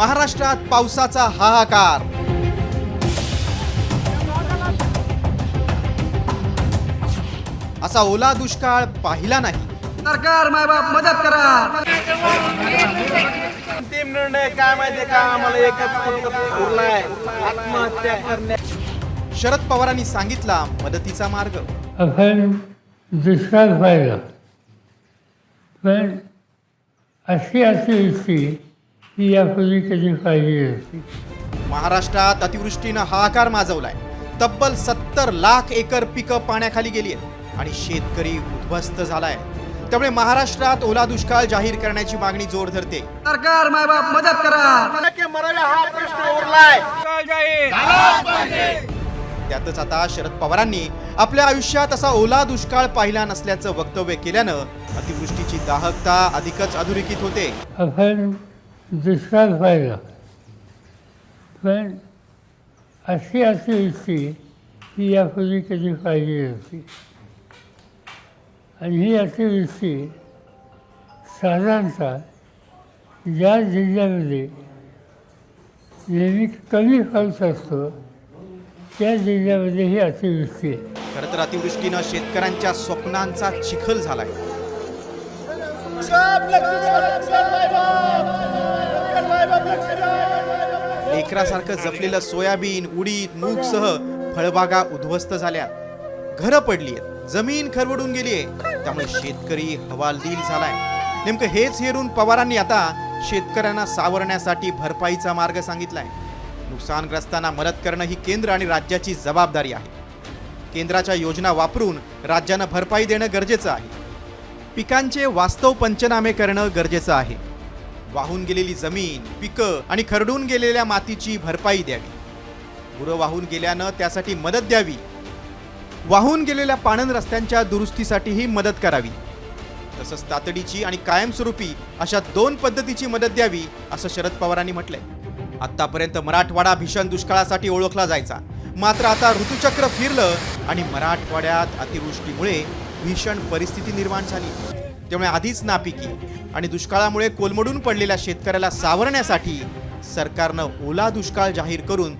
महाराष्ट्रात पावसाचा हाहाकार. असा ओला दुष्काळ पाहिला नाही. सरकार मायबाप मदत करा. अंतिम निर्णय काय माहितीये का? आम्हाला एकच फक्त उरलाय आत्महत्या करण्या शरद पवारांनी सांगितला मदतीचा मार्ग. आपण दुष्काळ पाहिला. पण अशी अतिवृष्टी ही यापूर्वी कधी पाहिली नव्हती महाराष्ट्रात अतिवृष्टीनं हाहाकार माजवलाय. तब्बल सत्तर लाख एकर पिकं पाण्याखाली गेली आहेत आणि शेतकरी उद्ध्वस्त झालाय. त्यामुळे महाराष्ट्रात ओला दुष्काळ जाहीर करण्याची मागणी जोर धरते. सरकार मायबाप मदत करा. की मराठा हा प्रश्न उरलाय. त्यातच आता शरद पवारांनी आपल्या आयुष्यात असा ओला दुष्काळ पाहिला नसल्याचं वक्तव्य केल्यानं अतिवृष्टीची दाहकता अधिकच अधोरेखित होते. आपण दुष्काळ पाहिला. पण अशी अतिवृष्टी ही यापूर्वी कधी पाहिली नव्हती. आणि ही अतिवृष्टी साधारणतः ज्या जिल्ह्यामध्ये नेहमी कमी पाऊस असतो त्या जिल्ह्यामध्ये ही अतिवृष्टी आहे. खरं तर अतिवृष्टीनं शेतकऱ्यांच्या स्वप्नांचा चिखल झालाय. लेकरासारखं जपलेलं सोयाबीन उडीद मूगसह फळबागा उद्ध्वस्त झाल्या. घरं पडली जमीन खरवडून गेलीये त्यामुळे शेतकरी हवालदिल झालाय. नेमकं हेच हेरून पवारांनी आता शेतकऱ्यांना सावरण्यासाठी भरपाईचा मार्ग सांगितलाय. नुकसानग्रस्तांना मदत करणं ही केंद्र आणि राज्याची जबाबदारी आहे. केंद्राच्या योजना वापरून राज्यानं भरपाई देणं गरजेचं आहे. पिकांचे वास्तव पंचनामे करणं गरजेचं आहे. वाहून गेलेली जमीन पिकं आणि खरडून गेलेल्या मातीची भरपाई द्यावी. गुरं वाहून गेल्यानं त्यासाठी मदत द्यावी. वाहून गेलेल्या पाणन रस्त्यांच्या दुरुस्तीसाठीही मदत करावी. तसंच तातडीची आणि कायमस्वरूपी अशा दोन पद्धतीची मदत द्यावी असं शरद पवारांनी म्हटलंय. आतापर्यंत मराठवाडा भीषण दुष्काळासाठी ओळखला जायचा. मात्र आता ऋतुचक्र फिरलं आणि मराठवाड्यात अतिवृष्टीमुळे भीषण परिस्थिती निर्माण झाली. त्यामुळे आधीच नापिकी आणि दुष्काळामुळे कोलमडून पडलेल्या शेतकऱ्याला सावरण्यासाठी सरकारनं ओला दुष्काळ जाहीर करून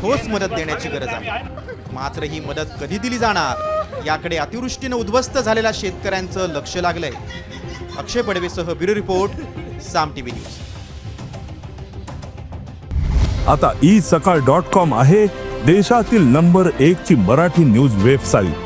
ठोस मदत देण्याची गरज आहे. मात्र ही मदत कधी दिली जाणार याकडे अतिवृष्टीनं उद्ध्वस्त झालेल्या शेतकऱ्यांचं लक्ष लागलंय. Akshay बडवेसह bureau report Saam TV news. आता ई सकाळ डॉट कॉम आहे देशातील नंबर एक ची मराठी न्यूज वेबसाईट.